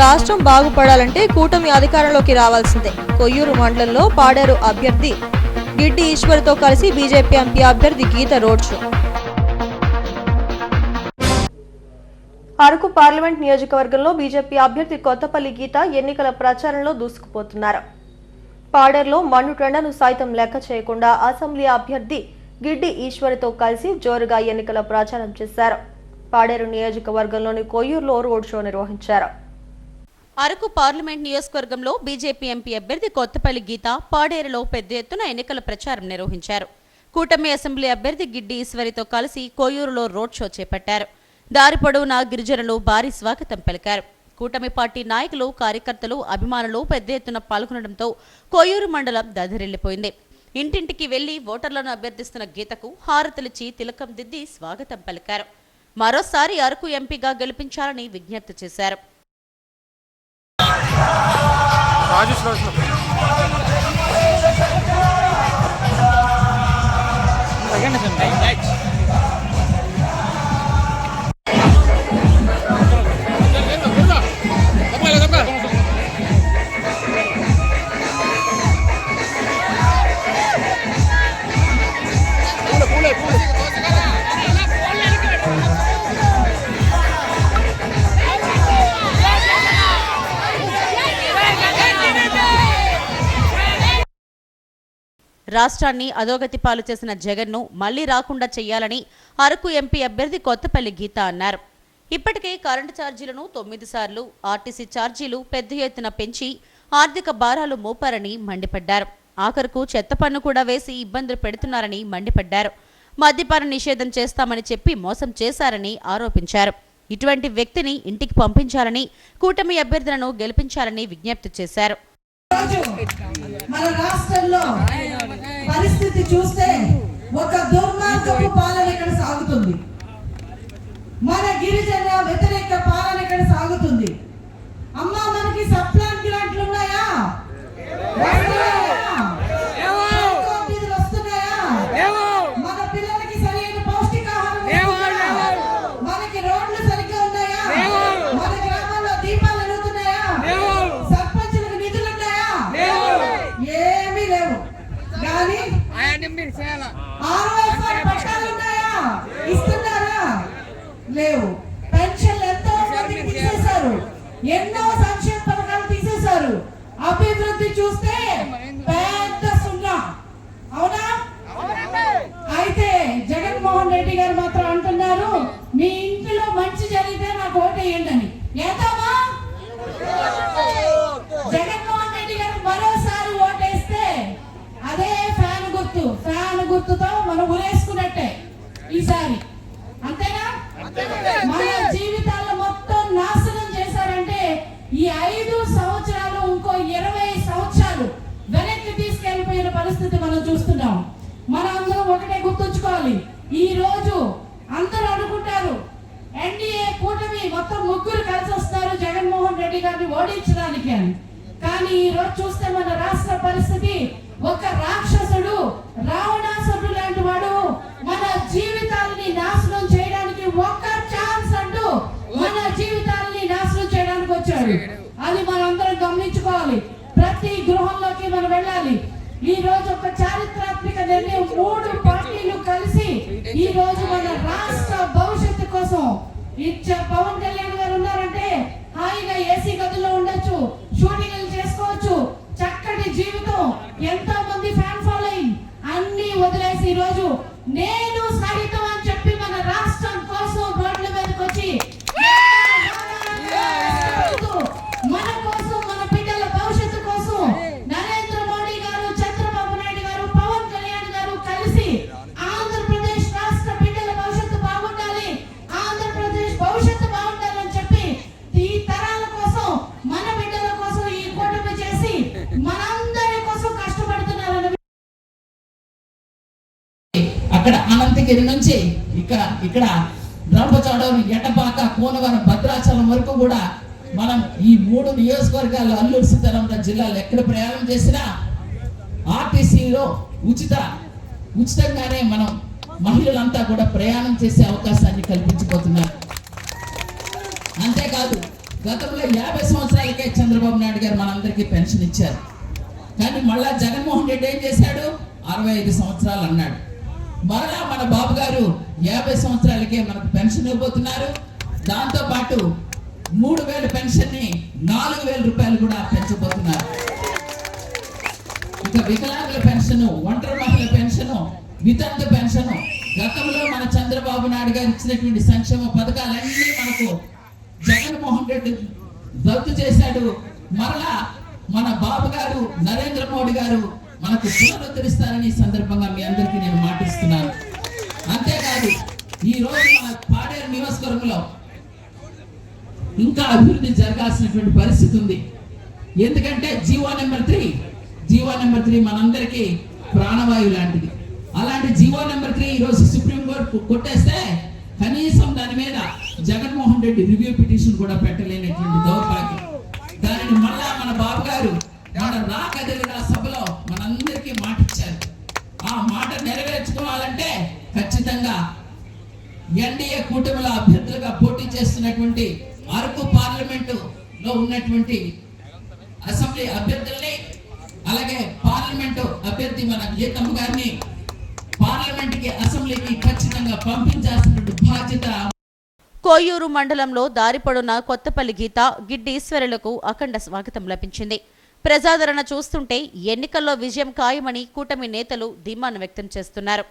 రాష్ట్రం బాగుపడాలంటే కూటమి అధికారంలోకి రావాల్సిందే. కొయ్యూరు మండలంలో పాడేరు అభ్యర్థి గిడ్డి ఈశ్వర్తో కలిసి బీజేపీ ఎంపీ అభ్యర్థి Geetha road show. Araku parliament నియోజకవర్గంలో బీజేపీ అభ్యర్థి కొత్తపల్లి గీత ఎన్నికల ప్రచారంలో దూసుకుపోతున్నారు. పాడేరులో మన్ను టెండను సైతం లెక్క చేయకుండా అసెంబ్లీ అభ్యర్థి గిడ్డి ఈశ్వరితో కలిసి జోరుగా ఎన్నికల ప్రచారం చేశారు. పాడేరు నియోజకవర్గంలోని కొయ్యూరులో రోడ్ షో నిర్వహించారు. అరకు పార్లమెంట్ నియోజకవర్గంలో బీజేపీ ఎంపీ అభ్యర్థి కొత్తపల్లి గీత పాడేరులో పెద్ద ఎత్తున ఎన్నికల ప్రచారం నిర్వహించారు. కూటమి అసెంబ్లీ అభ్యర్థి గిడ్డి ఈశ్వరితో కలిసి కోయూరులో రోడ్ షో చేపట్టారు. దారి పొడవునా గిరిజనులు భారీ స్వాగతం పలికారు. కూటమి పార్టీ నాయకులు కార్యకర్తలు అభిమానులు పెద్ద ఎత్తున పాల్గొనడంతో కోయూరు మండలం దదరిల్లిపోయింది ఇంటింటికి వెళ్ళి ఓటర్లను అభ్యర్థిస్తున్న గీతకు హారతులిచ్చి తిలకం దిద్ది స్వాగతం పలికారు. మరోసారి అరకు ఎంపీగా గెలిపించాలని విజ్ఞప్తి చేశారు. రాజు శ్లోచన రాష్ట్రాన్ని అధోగతి పాలు చేసిన జగన్ను మళ్ళీ రాకుండా చేయాలని అరకు ఎంపీ అభ్యర్థి కొత్తపల్లి గీత అన్నారు. ఇప్పటికే కరెంటు ఛార్జీలను తొమ్మిది సార్లు ఆర్టీసీ ఛార్జీలు పెద్ద ఎత్తున పెంచి ఆర్థిక భారాలు మోపారని మండిపడ్డారు. ఆఖరుకు చెత్త పన్ను కూడా వేసి ఇబ్బందులు పెడుతున్నారని మండిపడ్డారు. మద్యపాన నిషేధం చేస్తామని చెప్పి మోసం చేశారని ఆరోపించారు. ఇటువంటి వ్యక్తిని ఇంటికి పంపించాలని కూటమి అభ్యర్థులను గెలిపించాలని విజ్ఞప్తి చేశారు. మన రాష్ట్రంలో పరిస్థితి చూస్తే ఒక దుర్మార్గపు పాలన ఇక్కడ సాగుతుంది. మన గిరిజన వ్యతిరేక పాలన ఇక్కడ సాగుతుంది. అమ్మా మనకి ఆర్వైఎఫ్ఆర్ పట్టాలు ఉన్నాయా? ఇస్తున్నారా? లేవు. పెన్షన్లు ఎంతో మందికి తీసేశారు. ఎన్నో సంక్షేమ పథకాలు తీసేశారు. అభివృద్ధి చూస్తే పెద్ద సున్నా. అవునా? అయితే జగన్మోహన్ రెడ్డి గారు మాత్రం అంటున్నారు మీ ఇంటిలో మంచి జరిగితే నాకు ఓటేయండి అని. ఏతామా ఫ్యాన్ గుర్తు ఫ్యాన్ గుర్తుతో మనం ఉరేసుకున్నట్టే ఈసారి. అంతేనా? మన జీవితాల్లో మొత్తం నాశనం చేశారంటే ఈ ఐదు సంవత్సరాలు ఇంకో ఇరవై సంవత్సరాలు వెనక్కి తీసుకెళ్ళిపోయిన పరిస్థితి మనం చూస్తున్నాం. మనం అందరం ఒకటే గుర్తుంచుకోవాలి. ఈ రోజు అందరూ అనుకుంటారు ఎన్డీఏ కూటమి మొత్తం ముగ్గురు కలిసి వస్తారు జగన్మోహన్ రెడ్డి గారిని ఓడించడానికి అని. కానీ ఈ రోజు చూస్తే మన రాష్ట్ర పరిస్థితి ఒక రాక్షసుడు రావణాసుడు లాంటి వాడు మన జీవితాలని నాశనం చేయడానికి ఒక్క ఛాన్స్ అంటూ మన జీవితాలని నాశనం చేయడానికి వచ్చాడు. అది మనందరం గమనించుకోవాలి. ప్రతి గృహంలోకి మనం వెళ్ళాలి. ఈ రోజు ఒక చారిత్రాత్మక నిర్ణయం మూడు పార్టీలు కలిసి ఈ రోజు మన రాష్ట్ర భవిష్యత్తు కోసం ఇచ్చే పవన్ కళ్యాణ్ మనందరి కోసం కష్టపడుతున్నారని అక్కడ అనంతగిరి నుంచి ఇక్కడ ఇక్కడ రంపచోడవరం ఎటపాక కోనవరం భద్రాచలం వరకు కూడా మనం ఈ మూడు నియోజకవర్గాలు అల్లూరు సీతారామరాజు జిల్లాలో ఎక్కడ ప్రయాణం చేసినా ఆర్టీసీలో ఉచిత ఉచితంగానే మనం మహిళలంతా కూడా ప్రయాణం చేసే అవకాశాన్ని కల్పించబోతున్నారు అంతేకాదు గతంలో యాభై సంవత్సరాలకే చంద్రబాబు నాయుడు గారు మనందరికీ పెన్షన్ ఇచ్చారు. కానీ మళ్ళా జగన్మోహన్ రెడ్డి ఏం చేశాడు? అరవై ఐదు సంవత్సరాలు అన్నాడు. మరలా మన బాబు గారు యాభై సంవత్సరాలకే మనకు పెన్షన్ ఇవ్వబోతున్నారు. దాంతో పాటు మూడు వేల పెన్షన్ని నాలుగు వేల రూపాయలు కూడా పెంచబోతున్నారు. ఇక వికలాంగుల పెన్షన్ ఒంటరి మహిళ పెన్షన్ వితంత పెన్షన్ గతంలో మన చంద్రబాబు నాయుడు గారు ఇచ్చినటువంటి సంక్షేమ పథకాలన్నీ మనకు జగన్మోహన్ రెడ్డి రద్దు చేశాడు. మరలా మన బాబు గారు నరేంద్ర మోడీ గారు మనకు పునరుద్ధరిస్తారని సందర్భంగా మీ అందరికీ నేను మాటిస్తున్నాను. అంతేకాదు ఈ రోజు మన పాడేరు నియోజకవర్గంలో ఇంకా అభివృద్ధి జరగాల్సినటువంటి పరిస్థితి ఉంది. ఎందుకంటే GO number three GO number three మనందరికీ ప్రాణవాయువు లాంటిది. అలాంటి జీవో నెంబర్ త్రీ ఈరోజు సుప్రీం కోర్టు కొట్టేస్తే కనీసం దాని మీద జగన్మోహన్ రెడ్డి రివ్యూ పిటిషన్ కూడా పెట్టలేనటువంటి దౌర్భాగ్యం. దానిని బాబు గారు మన రాకదలిన సభలో మనందరికీ మాట ఇచ్చారు ఆ మాట నెరవేర్చుకోవాలంటే ఖచ్చితంగా ఎన్డీఏ కూటమిలో అభ్యర్థులుగా పోటీ చేస్తున్నటువంటి అరకు పార్లమెంటు లో ఉన్నటువంటి అసెంబ్లీ అభ్యర్థుల్ని అలాగే పార్లమెంటు అభ్యర్థి మన గీతమ్మ గారిని పార్లమెంట్కి అసెంబ్లీకి ఖచ్చితంగా పంపించాల్సినటువంటి బాధ్యత కోయూరు మండలంలో దారిపొడున కొత్తపల్లి గీత గిడ్డి ఈశ్వరులకు అఖండ స్వాగతం లభించింది. ప్రజాదరణ చూస్తుంటే ఎన్నికల్లో విజయం ఖాయమని కూటమి నేతలు ధీమాను వ్యక్తం చేస్తున్నారు.